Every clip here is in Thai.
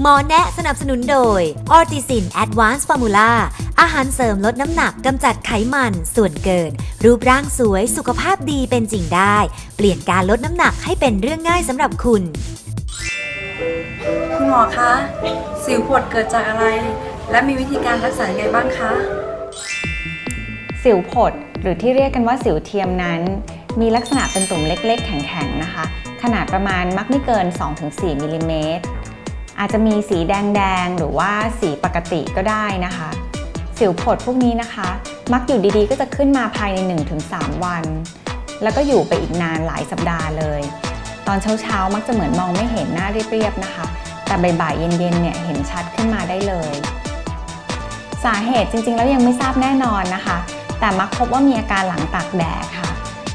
หมอแนะสนับสนุนโดยออร์ติซินแอดวานซ์ฟอร์มูล่าอาหารเสริมลดน้ำหนักกำจัดไขมันส่วนเกิน รูปร่างสวยสุขภาพดีเป็นจริงได้ เปลี่ยนการลดน้ำหนักให้เป็นเรื่องง่ายสำหรับคุณ คุณหมอคะ สิวผดเกิดจากอะไร และมีวิธีการรักษายังไงบ้างคะ สิวผดหรือที่เรียกกันว่าสิวเทียมนั้น มีลักษณะเป็นตุ่มเล็กๆ แข็งๆ นะคะ ขนาดประมาณมักไม่เกิน 2-4มิลลิเมตร อาจจะมีสีแดงๆ หรือว่าสีปกติก็ได้นะคะ สิวผดพวกนี้นะคะ มักอยู่ดีๆ ก็จะขึ้นมาภายใน 1-3 วัน แล้วก็อยู่ไปอีกนานหลายสัปดาห์เลย ตอนเช้าๆ มักจะเหมือนมองไม่เห็นหน้าเรียบๆ นะคะ แต่บ่ายๆ เย็นๆ เนี่ยเห็นชัดขึ้นมาได้เลย สาเหตุจริงๆ แล้วยังไม่ทราบแน่นอนนะคะ แต่มักพบว่ามีอาการหลังตากแดดค่ะ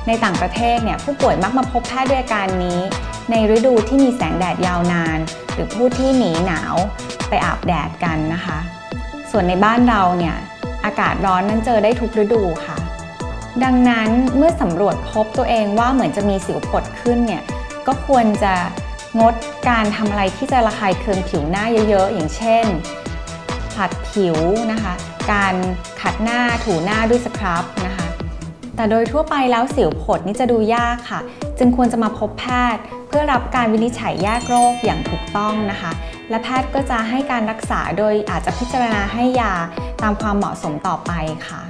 ในต่างประเทศเนี่ยผู้ป่วยมักมาพบแพทย์ด้วยอาการนี้ ในฤดูที่มีแสงแดดยาวนาน หรือผู้ที่หนีหนาวไปอาบแดดกันนะคะ ส่วนในบ้านเราเนี่ยอากาศร้อนนั้นเจอได้ทุกฤดูค่ะ ดังนั้นเมื่อสำรวจพบตัวเองว่าเหมือนจะมีสิวผดขึ้นเนี่ยก็ควรจะงดการทำอะไรที่จะระคายเคืองผิวหน้าเยอะๆ อย่างเช่นผัดผิวนะคะ การขัดหน้าถูหน้าด้วยสครับนะคะ แต่โดยทั่วไปแล้วสิวผดนี่จะดูยากค่ะ จึงควรจะมาพบแพทย์ เพื่อรับการวินิจฉัยแยกโรคอย่างถูกต้องนะคะ และแพทย์ก็จะให้การรักษาโดยอาจจะพิจารณาให้ยาตามความเหมาะสมต่อไปค่ะ